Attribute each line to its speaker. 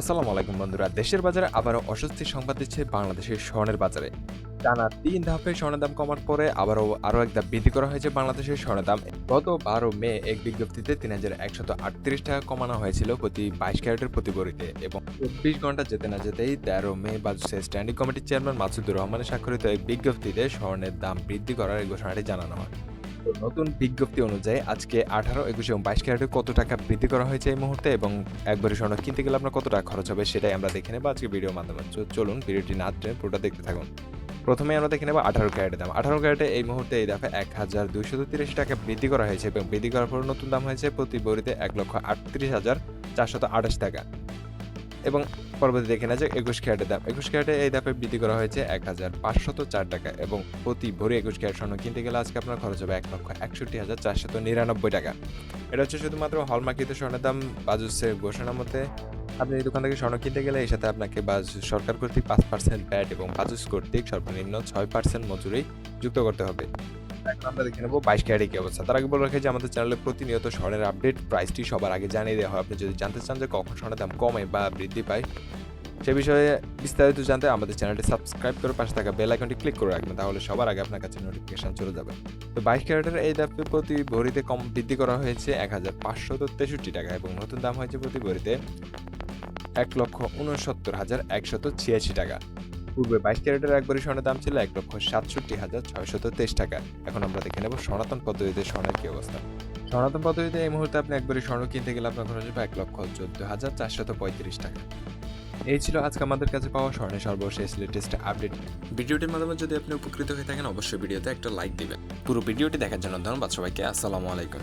Speaker 1: আসসালামু আলাইকুম বন্ধুরা, দেশের বাজারে আবারও অস্বস্তির সংবাদ দিচ্ছে বাংলাদেশের স্বর্ণের বাজারে। টানা তিন ধাপে স্বর্ণের দাম কমার পরে আবারও আরও এক ধাপ বৃদ্ধি করা হয়েছে বাংলাদেশের স্বর্ণের দাম। গত বারো মে এক বিজ্ঞপ্তিতে তিন হাজার একশত আটত্রিশ টাকা কমানো হয়েছিল প্রতি বাইশ ক্যারেটের প্রতি ভরিতে এবং চব্বিশ ঘণ্টা যেতে না যেতেই তেরো মে বাজুসের স্ট্যান্ডিং কমিটির চেয়ারম্যান মাসুদুর রহমানের স্বাক্ষরিত এক বিজ্ঞপ্তিতে স্বর্ণের দাম বৃদ্ধি করার এই ঘোষণাটি জানানো হয়। নতুন বিজ্ঞপ্তি অনুযায়ী আজকে আঠারো, একুশ এবং বাইশ ক্যারেটে কত টাকা বৃদ্ধি করা হয়েছে এই মুহূর্তে এবং একবারে স্বর্ণ কিনতে গেলে আপনার কত টাকা খরচ হবে সেটাই আমরা দেখে নেব আজকে ভিডিওর মাধ্যমে। চলুন ভিডিওটি না টেনে পুরোটা দেখতে থাকুন। প্রথমে আমরা দেখে নেব আঠারো ক্যারেটের দাম। আঠারো ক্যারেটে এই মুহূর্তে এই দফা এক হাজার দুইশো তিরিশ টাকা বৃদ্ধি করা হয়েছে এবং বৃদ্ধি করার পর নতুন দাম হয়েছে প্রতি বড়িতে এক লক্ষ আটত্রিশ হাজার চারশত আঠাশ টাকা। এবং পরবর্তী দেখে না যে একুশ ক্যারেটের দাম। একুশ ক্যারেটে এই ধাপে বৃদ্ধি করা হয়েছে এক হাজার পাঁচশত চার টাকা এবং প্রতি ভরি একুশ ক্যারেট স্বর্ণ কিনতে গেলে আজকে আপনার খরচ হবে এক লক্ষ একষট্টি হাজার চারশত নিরানব্বই টাকা। এটা হচ্ছে শুধুমাত্র হলমার্কিত স্বর্ণের দাম বাজুসের ঘোষণার মধ্যে। আপনি এই দোকান থেকে স্বর্ণ কিনতে গেলে এর সাথে আপনাকে বাজ সরকার কর্তৃক পাঁচ পার্সেন্ট ব্যাট এবং বাজুস কর্তৃক সর্বনিম্ন ছয় পার্সেন্ট মজুরি যুক্ত করতে হবে। এখন আমরা দেখে নেব বাইশ ক্যারেটে কি অবস্থা। তার আগে বলে রাখি যে আমাদের চ্যানেলে প্রতিনিয়ত স্বর্ণের আপডেট প্রাইসটি সবার আগে জানিয়ে দেওয়া হয়। আপনি যদি জানতে চান যে কখন স্বর্ণের দাম কমে বা বৃদ্ধি পায়, সে বিষয়ে বিস্তারিত জানতে আমাদের চ্যানেলটি সাবস্ক্রাইব করে পাশে থাকা বেল আইকনটি ক্লিক করে রাখবেন, তাহলে সবার আগে আপনার কাছে নোটিফিকেশন চলে যাবে। তো বাইশ ক্যারেটের এই দামে প্রতি ভরিতে কম বৃদ্ধি করা হয়েছে এক হাজার পাঁচশত তেষট্টি টাকা এবং নতুন দাম হয়েছে প্রতি ভরিতে এক লক্ষ উনসত্তর হাজার একশত ছিয়াশি টাকা। পূর্বে বাইশ ক্যারেটের একবারই স্বর্ণের দাম ছিল এক লক্ষ সাতষট্টি হাজার ছয়শত তেইশ টাকা। এখন আমরা দেখে নেব সনাতন পদ্ধতিতে স্বর্ণের কি অবস্থা। সনাতন পদ্ধতিতে এই মুহূর্তে আপনি একবারই স্বর্ণ কিনতে গেলে আপনার খরচ হবে এক লক্ষ চোদ্দ হাজার চারশত পঁয়ত্রিশ টাকা। এই ছিল আজকে আমাদের কাছে পাওয়া স্বর্ণের সর্বশেষ লেটেস্ট আপডেট ভিডিওটির মাধ্যমে যদি আপনি উপকৃত হয়ে থাকেন, অবশ্যই ভিডিওতে একটা লাইক দিবেন। পুরো ভিডিওটি দেখার জন্য ধন্যবাদ সবাইকে। আসসালামু আলাইকুম।